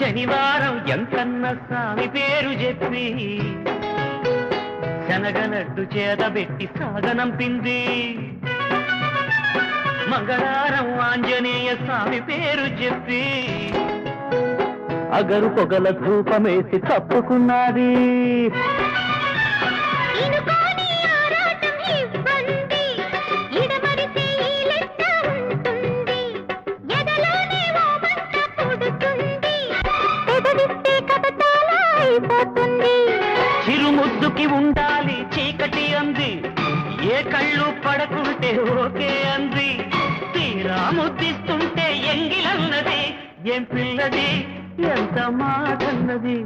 శనివారం ఎంతన్న స్వామి పేరు చెప్పి శనగలడ్డు చేతబెట్టి సాగనంపింది మంగళారం ఆంజనేయ స్వామి పేరు చెప్పి అగరు పొగల ధూపమేసి తప్పుకున్నది. అయిపోతుంది. చిరుముద్దుకి ఉండాలి చీకటి అంది. ఏ కళ్ళు పడకుంటే ఓకే అంది. తీరా ముద్దిస్తుంటే ఎంగిలన్నది. ఏం పిల్లది? ఎంత మాటన్నది?